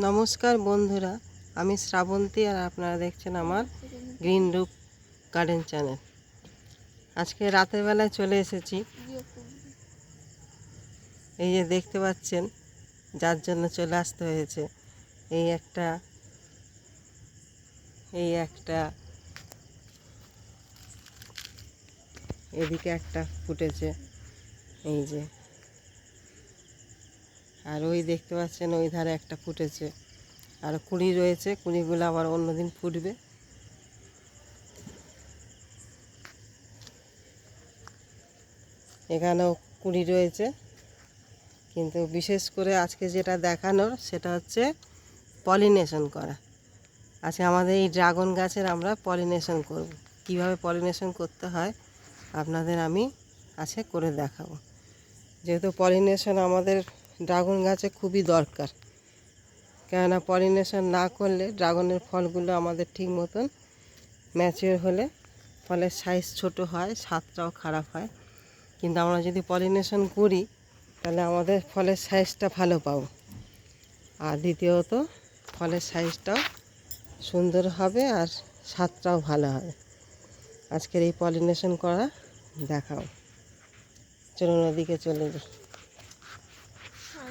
নমস্কার বন্ধুরা, আমি শ্রাবন্তী আর আপনারা দেখছেন আমার গ্রিন রুপ গার্ডেন চ্যানেল। আজকে রাতের বেলায় চলে এসেছি। এই যে দেখতে পাচ্ছেন, যার জন্য চলে আসতে হয়েছে। এই একটা এই একটা, এদিকে একটা ফুটেছে। এই যে আর ওই দেখতে পাচ্ছেন ওই ধারে একটা ফুটেছে। আর কুড়ি রয়েছে, কুড়িগুলো আবার অন্যদিন ফুটবে। এখানেও কুড়ি রয়েছে। কিন্তু বিশেষ করে আজকে যেটা দেখানোর সেটা হচ্ছে পলিনেশন করা। আজকে আমাদের এই ড্রাগন গাছের আমরা পলিনেশন করব। কীভাবে পলিনেশন করতে হয় আপনাদের আমি আজকে করে দেখাবো। যেহেতু পলিনেশন আমাদের ড্রাগন গাছে খুবই দরকার। কেননা পলিনেশন না করলে ড্রাগনের ফলগুলো আমাদের ঠিক মতন ম্যাচিওর হলে ফলের সাইজ ছোট হয়, স্বাদটাও খারাপ হয়। কিন্তু আমরা যদি পলিনেশন করি, তাহলে আমাদের ফলের সাইজটা ভালো পাবো। আর দ্বিতীয়ত, ফলের সাইজটাও সুন্দর হবে আর স্বাদটাও ভালো হবে। আজকের এই পলিনেশন করা দেখাও। চলুন ওদিকে চলে যাই।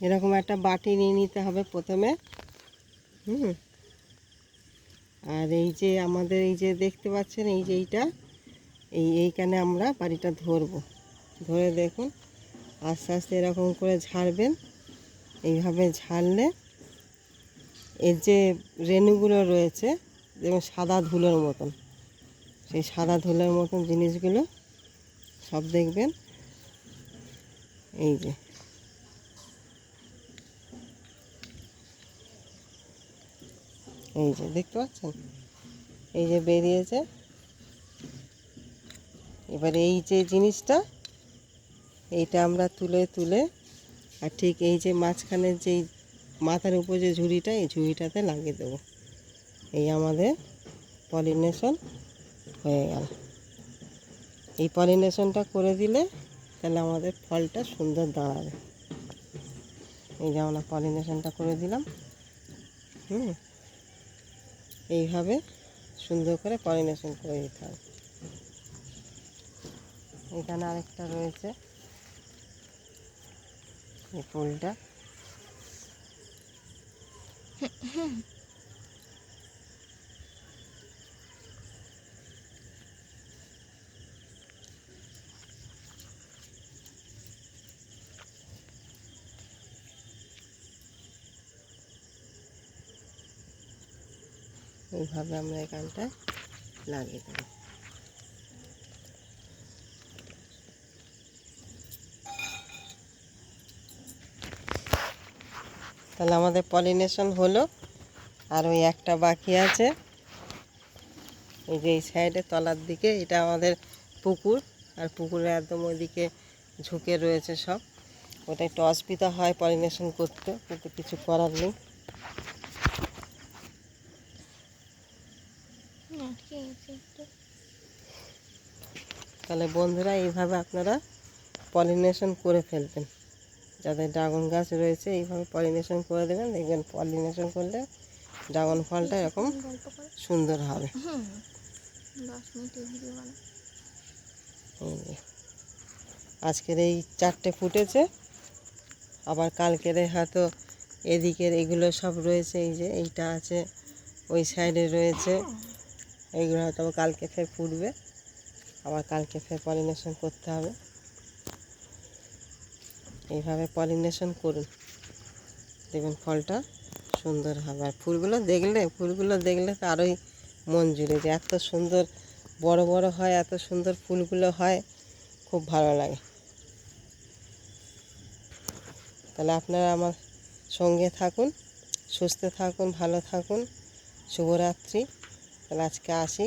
এরকম একটা বাটি নিয়ে নিতে হবে প্রথমে। হুম। আর এই যে আমাদের এই যে দেখতে পাচ্ছেন, এই যে এইটা, এই এইখানে আমরা বাড়িটা ধরবো। ধরে দেখুন, আস্তে আস্তে এরকম করে ঝাড়বেন। এইভাবে ঝাড়লে এর যে রেণুগুলো রয়েছে যেমন সাদা ধুলোর মতন। সেই সাদা ধুলোর মতন জিনিসগুলো সব দেখবেন। এই যে। এই যে, দেখতে পাচ্ছেন? এই যে বেরিয়েছে। এবারে এই যে জিনিসটা, এইটা আমরা তুলে তুলে, আর ঠিক এই যে মাঝখানের যেই মাথার উপর যে ঝুড়িটা, এই ঝুড়িটাতে লাগিয়ে দেবো। এই আমাদের পলিনেশন হয়ে গেল। এই পলিনেশনটা করে দিলে তাহলে আমাদের ফলটা সুন্দর দাঁড়াবে। এই যে আমরা পলিনেশনটা করে দিলাম। হুম? এইভাবে সুন্দর করে পলিনেশন করে দিতে হবে। এখানে আরেকটা রয়েছে। এই ফুলটা। এইভাবে আমরা এখানটায় লাগিয়ে দেবো। তাহলে আমাদের পলিনেশন হলো, আর ওই একটা বাকি আছে। এই যে এই সাইডে তলার দিকে, এটা আমাদের পুকুর, আর পুকুরে একদম ওইদিকে ঝুঁকে রয়েছে সব। ওটা একটু অসুবিধা হয় পলিনেশন করতে, কিন্তু কিছু করার নেই আটকে গেছে একটু তাহলে বন্ধুরা এইভাবে আপনারা পলিনেশন করে ফেলবেন। যাদের ড্রাগন গাছ রয়েছে, এইভাবে পলিনেশন করে দেবেন। দেখবেন পলিনেশন করলে ড্রাগন ফলটা এরকম সুন্দর হবে। আজকের এই চারটে ফুটেছে। আবার কালকের হয়তো এদিকের এগুলো সব রয়েছে। এই যে এইটা আছে, ওই সাইডে রয়েছে। এইগুলো হয়তো আবার কালকে ফের ফুটবে। আবার কালকে ফের পলিনেশন করতে হবে। এইভাবে পলিনেশন করুন। দেখবেন ফলটা সুন্দর হবে। আর ফুলগুলো দেখলে ফুলগুলো দেখলে তো আরোই মন জুড়ে যে এত সুন্দর, বড় বড় হয়, এত সুন্দর ফুলগুলো হয়, খুব ভালো লাগে। তাহলে আপনারা আমার সঙ্গে থাকুন, সুস্থ থাকুন, ভালো থাকুন। শুভরাত্রি। তাহলে আজকে আসি।